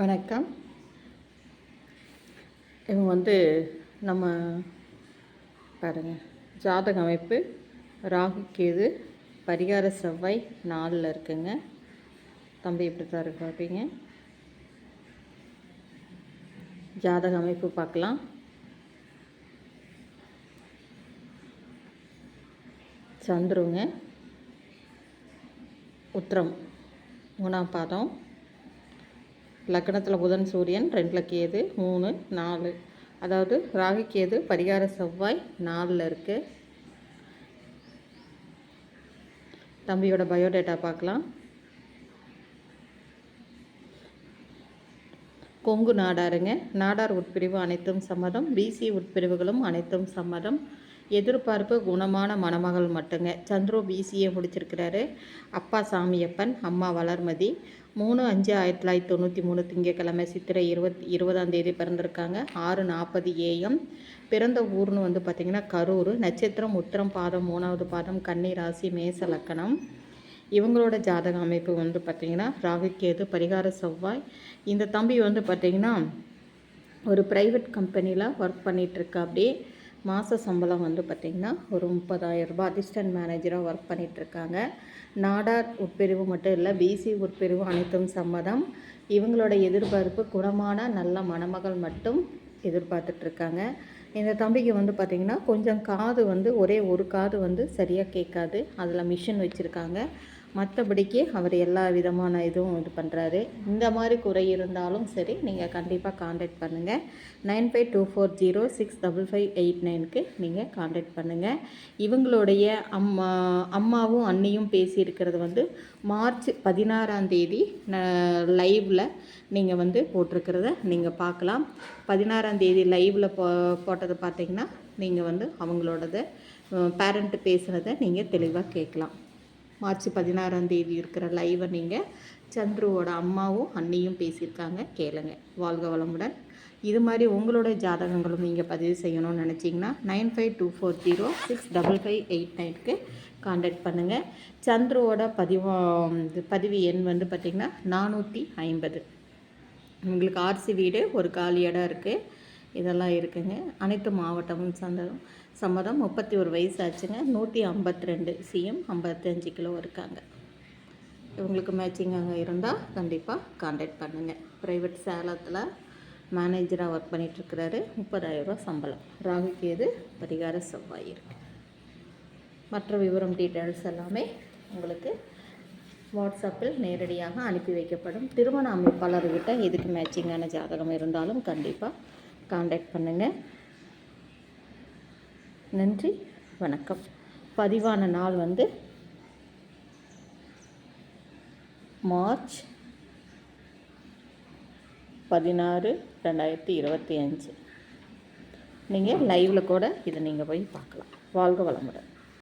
வணக்கம். இவங்க வந்து நம்ம பாருங்க ஜாதக அமைப்பு ராகு கேது பரிகார செவ்வாய் நாலில் இருக்குங்க. தம்பி இப்படி தான் இருக்கு பார்ப்பீங்க. ஜாதக அமைப்பு பார்க்கலாம். சந்துருங்க. உத்திரம் மூணாம் பாதம். லக்கணத்தில் புதன் சூரியன் ரெண்டில் கேது மூணு நாலு. அதாவது ராகு கேது பரிகார செவ்வாய் நாலில் இருக்குது தம்பியோட பயோடேட்டா பார்க்கலாம். கொங்கு நாடாருங்க. நாடார் உட்பிரிவு அனைத்தும் சம்மதம். பிசி உட்பிரிவுகளும் அனைத்தும் சம்மதம். எதிர்பார்ப்பு குணமான மணமகள் மட்டுங்க. சந்துரு பிசிஏ முடிச்சிருக்கிறாரு. அப்பா சாமியப்பன் அம்மா வளர்மதி. மூணு அஞ்சு ஆயிரத்தி தொள்ளாயிரத்தி தொண்ணூற்றி மூணு திங்கக்கிழமை சித்திரை இருபத்தி இருபதாம் தேதி பிறந்திருக்காங்க. ஆறு நாற்பது ஏஎம். பிறந்த ஊர்னு வந்து பார்த்திங்கன்னா கரூர். நட்சத்திரம் உத்திரம் பாதம் மூணாவது பாதம் கன்னி ராசி மேச லக்கணம். இவங்களோட ஜாதக அமைப்பு வந்து பார்த்திங்கன்னா ராகுக்கேது பரிகார செவ்வாய். இந்த தம்பி வந்து பார்த்திங்கன்னா ஒரு ப்ரைவேட் கம்பெனியில் ஒர்க் பண்ணிகிட்ருக்கா அப்படியே மாத சம்பளம் வந்து பார்த்திங்கன்னா ஒரு முப்பதாயிரரூபா அசிஸ்டன்ட் மேனேஜராக ஒர்க் பண்ணிகிட்ருக்காங்க நாடார் உட்பிரிவு மட்டும் இல்லை பிசி உட்பிரிவு அனைத்தும் சம்மதம். இவங்களோட எதிர்பார்ப்பு குணமான நல்ல மணமகள் மட்டும் எதிர்பார்த்துட்ருக்காங்க. இந்த தம்பிக்கு வந்து பார்த்திங்கன்னா கொஞ்சம் காது வந்து ஒரே ஒரு காது வந்து சரியாக கேட்காது. அதில் மிஷின் வச்சுருக்காங்க. மற்றபடிக்கு அவர் எல்லா விதமான இதுவும் இது பண்ணுறாரு இந்த மாதிரி குறை இருந்தாலும் சரி நீங்கள் கண்டிப்பாக காண்டாக்ட் பண்ணுங்கள் nine five two four zero six double five eight நைனுக்கு நீங்கள் காண்டாக்ட் பண்ணுங்கள் இவங்களுடைய அம்மா அம்மாவும் அண்ணியும் பேசியிருக்கிறது வந்து மார்ச் பதினாறாம் தேதி லைவில் நீங்கள் வந்து போட்டிருக்கிறத நீங்கள் பார்க்கலாம். பதினாறாம் தேதி லைவில் போ போட்டதை பார்த்தீங்கன்னா நீங்கள் வந்து அவங்களோடத பேரண்ட்டு பேசுகிறத நீங்கள் தெளிவாக கேட்கலாம். மார்ச் பதினாறாம் தேதி இருக்கிற லைவை நீங்கள் சந்துருவோட அம்மாவும் அண்ணியும் பேசியிருக்காங்க. கேளுங்க. வாழ்க வளமுடன். இது மாதிரி உங்களோட ஜாதகங்களும் நீங்கள் பதிவு செய்யணும்னு நினச்சிங்கன்னா nine five two four zero six double five eight நைனுக்கு காண்டாக்ட் பண்ணுங்கள் சந்துருவோட பதிவு பதிவு எண் வந்து பார்த்திங்கன்னா நானூற்றி ஐம்பது. உங்களுக்கு ஆர்சி வீடு ஒரு காலி இடம் இருக்குது இதெல்லாம் இருக்குங்க. அனைத்து மாவட்டமும் சந்தம் சம்மதம் முப்பத்தி ஒரு வயசு ஆச்சுங்க நூற்றி ஐம்பத்தி ரெண்டு சிஎம் ஐம்பத்தஞ்சு கிலோ இருக்காங்க. இவங்களுக்கு மேட்சிங்காக இருந்தால் கண்டிப்பாக காண்டாக்ட் பண்ணுங்கள் ப்ரைவேட் சேலத்தில் மேனேஜராக ஒர்க் பண்ணிகிட்ருக்கிறாரு முப்பதாயிரரூபா சம்பளம். ராகுக்கு எது? பரிகார செவ்வாய் இருக்குது மற்ற விவரம் டீட்டெயில்ஸ் எல்லாமே உங்களுக்கு வாட்ஸ்அப்பில் நேரடியாக அனுப்பி வைக்கப்படும். திருமண அமைப்பாளர்கிட்ட எதுக்கு மேட்சிங்கான ஜாதகம் இருந்தாலும் கண்டிப்பாக காண்டாக்ட் பண்ணுங்கள் நன்றி வணக்கம். பதிவான நாள் வந்து மார்ச் பதினாறு ரெண்டாயிரத்தி இருபத்தி அஞ்சு. நீங்கள் லைவில் கூட இதை நீங்கள் போய் பார்க்கலாம். வாழ்க வளமுடன்.